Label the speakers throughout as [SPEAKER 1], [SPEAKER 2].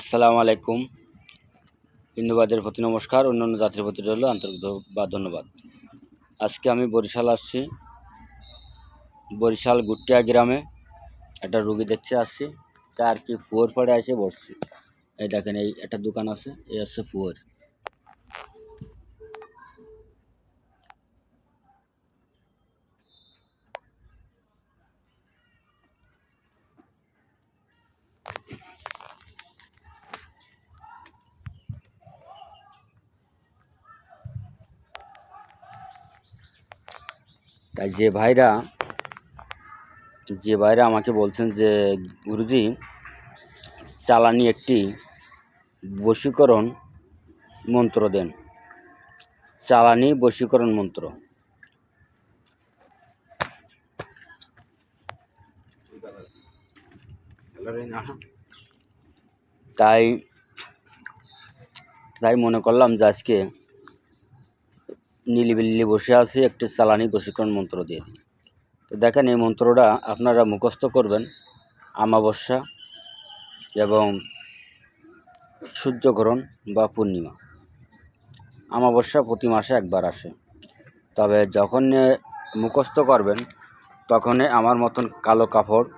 [SPEAKER 1] আসসালামু আলাইকুম। হিন্দুবাদের প্রতি নমস্কার, অন্যান্য জাতির প্রতি রইল আন্তরিক বা ধন্যবাদ। আজকে আমি বরিশাল আসছি। বরিশাল গুটিয়া গ্রামে একটা রুগী দেখতে আসছি। তার কি ফুয়োর পরে আসে বসছি। এই দেখেন, এই একটা দোকান আছে, এই হচ্ছে ফুয়োর তাই যে ভাইরা যে ভাইরা আমাকে বলছেন যে, গুরুজি, চালানি একটি বশীকরণ মন্ত্র দেন। চালানি বশীকরণ মন্ত্র। তাই তাই মনে করলাম যে আজকে নিলিবিল্লি বসে আছি, একটি চালানি বশীকরণ মন্ত্র দিয়ে দিই। তো দেখেন, এই মন্ত্রটা আপনারা মুখস্থ করবেন, আমাবস্যা এবং সূর্যগ্রহণ বা পূর্ণিমা। আমাবস্যা প্রতি মাসে একবার আসে। তবে যখন মুখস্থ করবেন তখনই আমার মতন কালো কাপড়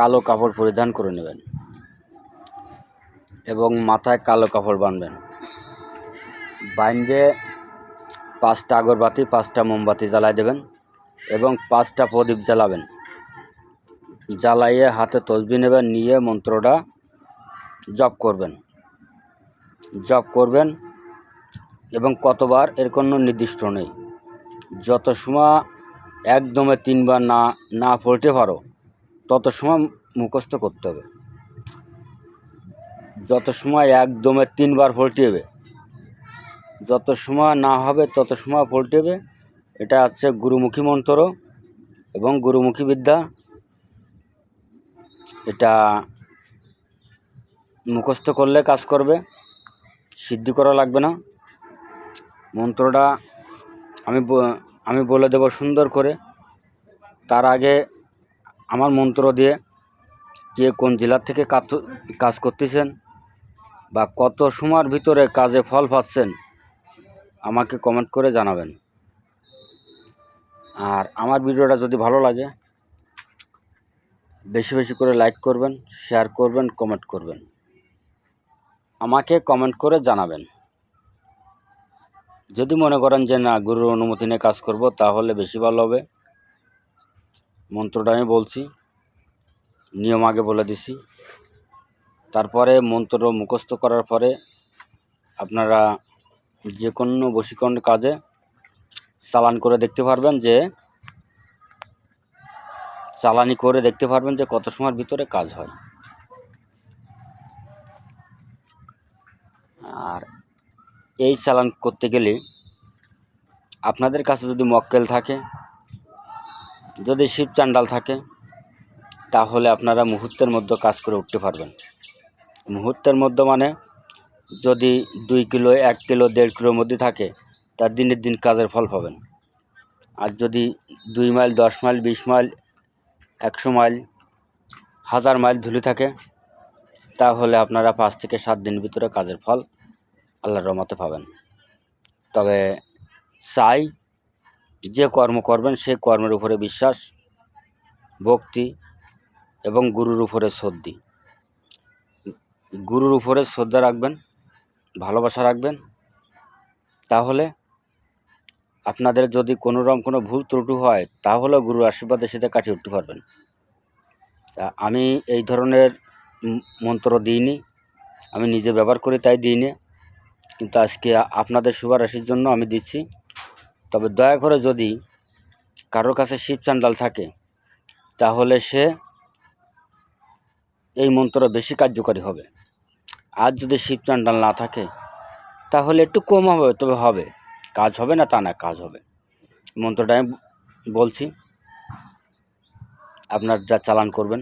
[SPEAKER 1] কালো কাপড় পরিধান করে নেবেন এবং মাথায় কালো কাপড় বাঁধবেন বাইন্দে পাঁচটা আগরবাতি, পাঁচটা মোমবাতি জ্বালাই দেবেন এবং পাঁচটা প্রদীপ জ্বালাবেন। জ্বালাইয়ে হাতে তসবি নেবেন, নিয়ে মন্ত্রটা জপ করবেন। জপ করবেন এবং কতবার এর কোনো নির্দিষ্ট নেই। যত সময় একদমে তিনবার না না পড়তে পারো, তত সময় মুখস্থ করতে হবে। যত সময় একদমে তিনবার পড়তে হবে যত সময় না হবে, তত সময় পড়তে হবে। এটা হচ্ছে গুরুমুখী মন্ত্র এবং গুরুমুখী বিদ্যা। এটা মুখস্থ করলে কাজ করবে, সিদ্ধি করা লাগবে না। মন্ত্রটা আমি আমি বলে দেব সুন্দর করে। তার আগে আমার মন্ত্র দিয়ে কে কোন জেলার থেকে কাজ করতেছেন বা কত সময়ের ভিতরে কাজে ফল পাচ্ছেন আমাকে কমেন্ট করে জানাবেন। আর আমার ভিডিওটা যদি ভালো লাগে, বেশি বেশি করে লাইক করবেন শেয়ার করবেন কমেন্ট করবেন। আমাকে কমেন্ট করে জানাবেন। যদি মনে করেন যে, না, গুরুর অনুমতি নিয়ে কাজ করব, তাহলে বেশি ভালো হবে। মন্ত্রটা আমি বলছি, নিয়ম আগে বলে দিছি। তারপরে মন্ত্র মুখস্থ করার পরে আপনারা যে কোনো বশীকরণ কাজে চালান করে দেখতে পারবেন যে, চালানি করে দেখতে পারবেন যে কত সময়ের ভিতরে কাজ হয়। আর এই চালান করতে গেলে আপনাদের কাছে যদি মক্কেল থাকে, যদি শিব চান্ডাল থাকে, তাহলে আপনারা মুহূর্তের মধ্যে কাজ করে উঠতে পারবেন। মুহূর্তের মধ্যে মানে যদি দুই কিলো, এক কিলো, দেড় কিলোর মধ্যে থাকে তার দিনের দিন কাজের ফল পাবেন। আর যদি দুই মাইল, দশ মাইল, বিশ মাইল, একশো মাইল, হাজার মাইল ধুলে থাকে, তাহলে আপনারা পাঁচ থেকে সাত দিনের ভিতরে কাজের ফল আল্লাহর রহমতে পাবেন। তবে চাই যে কর্ম করবেন, সেই কর্মের উপরে বিশ্বাস, ভক্তি এবং গুরুর উপরে শ্রদ্ধি। গুরুর উপরে শ্রদ্ধা রাখবেন ভালোবাসা রাখবেন। তাহলে আপনাদের যদি কোনো রকম কোনো ভুল ত্রুটি হয় তাহলে গুরুর আশীর্বাদে সেটা কাটিয়ে উঠতে পারবেন। তা আমি এই ধরনের মন্ত্র দিইনি, আমি নিজে ব্যবহার করি তাই দিইনি। কিন্তু আজকে আপনাদের শুভারাশির জন্য আমি দিচ্ছি। তবে দয়া করে যদি কারোর কাছে শিব চান্ডাল থাকে, তাহলে সে এই মন্ত্র বেশি কার্যকারী হবে। আর যদি শিব চান্ডাল না থাকে, তাহলে একটু কম হবে, তবে হবে। কাজ হবে না তা না, কাজ হবে। মন্ত্রটা আমি বলছি। আপনার যা চালান করবেন।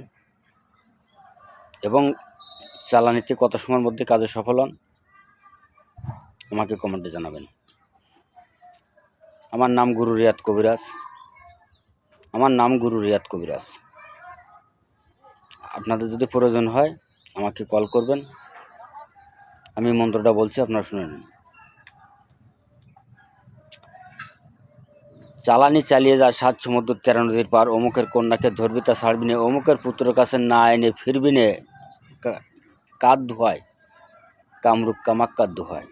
[SPEAKER 1] এবং চালানিতে কত সময়ের মধ্যে কাজে সফল হন, আমাকে কমেন্টে জানাবেন। আমার নাম গুরু রিয়াদ কবিরাজ। আমার নাম গুরু রিয়াদ কবিরাজ। আপনাদের যদি প্রয়োজন হয়, আমাকে কল করবেন। আমি মন্ত্রটা বলছি, আপনারা শুনে নিন। চালানি চালিয়ে যা সাত সমুদ্র তেরো নদীর পার। অমুকের কন্যাকে ধরবি তা ছাড়বি নে। অমুকের পুত্র কাছে না এনে ফিরবি নে। কা- কার ধোয়ায়। কামরূপ কামাক্কার ধোয়ায়।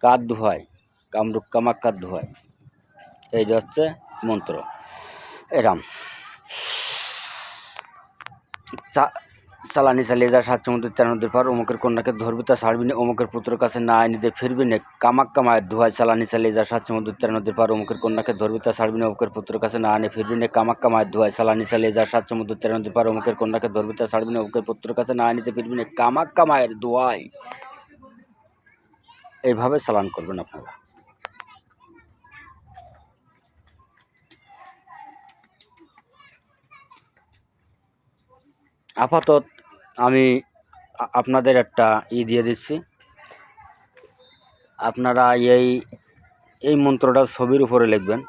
[SPEAKER 1] কার ধোয়ায়। কামরূপ কামাক্কার ধোয়ায়। এই যে হচ্ছে মন্ত্র। এরাম চা- চালানি চালিয়ে যা, সাত সমুদ্র, তেরো নদীর পার, অমুকের কন্যাকে ধরবি, তা ছাড়বি না, অমুকের পুত্র কাছে না আনিতে ফিরবি না। কামাক মায়ের ধোয়ায় চালানি চালিয়ে যা, সাত সমুদ্র, তেরো নদীর পার, অমুকের কন্যাকে ধরবি, তা ছাড়বি না, অমুকের পুত্র কাছে না আনে ফিরবি না। কামাক্কা মায়ের ধোয়ায় চালানি চালিয়ে যা, সাত সমুদ্র, তেরো নদীর পার, অমুকের কন্যাকে ধরবি, তা ছাড়বি না, অমুকের পুত্র কাছে না আনিতে ফিরবি না। কামাক মায়ের ধোয়ায় এইভাবে চালান করবেন আপনারা। আপাতত আমি আপনাদের একটা ই দিয়ে দিচ্ছি। আপনারা এই এই মন্ত্রটা ছবির উপরে লিখবেন।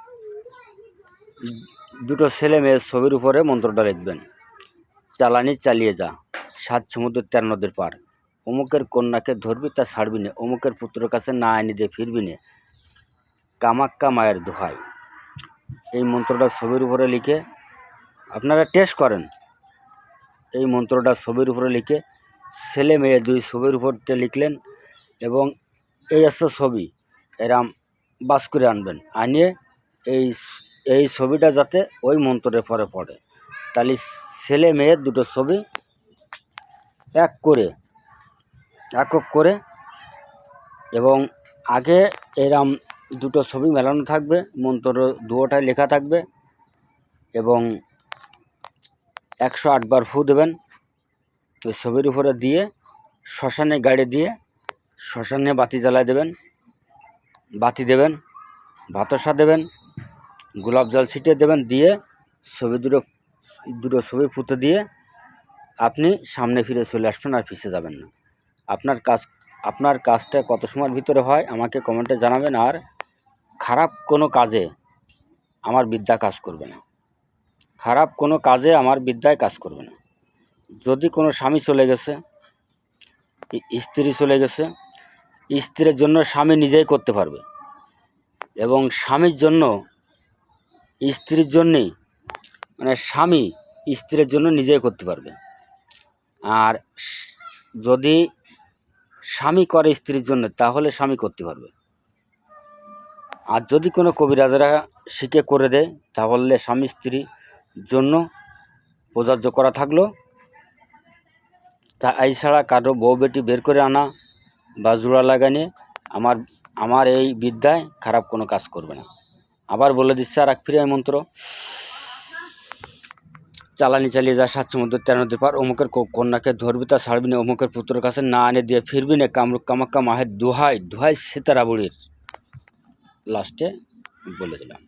[SPEAKER 1] দুটো ছেলে মেয়ের ছবির উপরে মন্ত্রটা লিখবেন। চালানি চালিয়ে যা, সাত সমুদ্র, তেরো নদীর পার। অমুকের কন্যাকে ধরবি, তা ছাড়বি নে। অমুকের পুত্রের কাছে না আনি দিয়ে ফিরবি না। কামাক্কা মায়ের দোহাই। এই মন্ত্রটা ছবির উপরে লিখে আপনারা টেস্ট করেন। এই মন্ত্রটা ছবির উপরে লিখে, ছেলে মেয়ে দুই ছবির উপরতে লিখলেন এবং এই হচ্ছে ছবি এরাম বাস করে আনবেন। আনিয়ে এই এই ছবিটা যাতে ওই মন্ত্রের পরে পড়ে। তাহলে ছেলে মেয়ের দুটো ছবি এক করে একক করে এবং আগে এরাম দুটো ছবি মেলানো থাকবে মন্ত্র দুয়োটাই লেখা থাকবে এবং একশো আটবার ফু দেবেন। ওই ছবির উপরে দিয়ে শ্মশানে গাড়ি দিয়ে শ্মশানে বাতি জ্বালায় দেবেন, বাতি দেবেন ভাতসা দেবেন, গোলাপ জল ছিটিয়ে দেবেন, দিয়ে ছবি দুটো দুটো ছবি পুঁতে দিয়ে আপনি সামনে ফিরে চলে আসবেন আর পিছিয়ে যাবেন না। আপনার কাজ, আপনার কাজটা কত সময়ের ভিতরে হয় আমাকে কমেন্টে জানাবেন আর খারাপ কোনো কাজে আমার বিদ্যা কাজ করবে না। খারাপ কোনো কাজে আমার বিদ্যায় কাজ করবে না। যদি কোনো স্বামী চলে গেছে, স্ত্রী চলে গেছে, স্ত্রীর জন্য স্বামী নিজেই করতে পারবে এবং স্বামীর জন্য, স্ত্রীর জন্যেই মানে স্বামী স্ত্রীর জন্য নিজেই করতে পারবে। আর যদি স্বামী করে স্ত্রীর জন্য, তাহলে স্বামী করতে পারবে। আর যদি কোনো কবিরাজরা শিখে করে দেয়, তাহলে স্বামী স্ত্রীর জন্য প্রযোজ্য করা থাকল। তা এছাড়া কারও বউ বেটি বের করে আনা বা জোড়া লাগানি আমার আমার এই বিদ্যায় খারাপ কোনো কাজ করবে না। আবার বলে দিচ্ছে আর এক ফিরে মন্ত্র, চালানি চালিয়ে যা, সাত সমুদ্র, তেরো নদী পার অমুকের কন্যাকে ধরবি তা ছাড়বি না, অমুকের পুত্রের কাছে না এনে দিয়ে ফিরবি না কামরুক কামাক্কা মাহের দোহাই দোহাই সীতারা বুড়ির লাস্টে বলে দিলাম।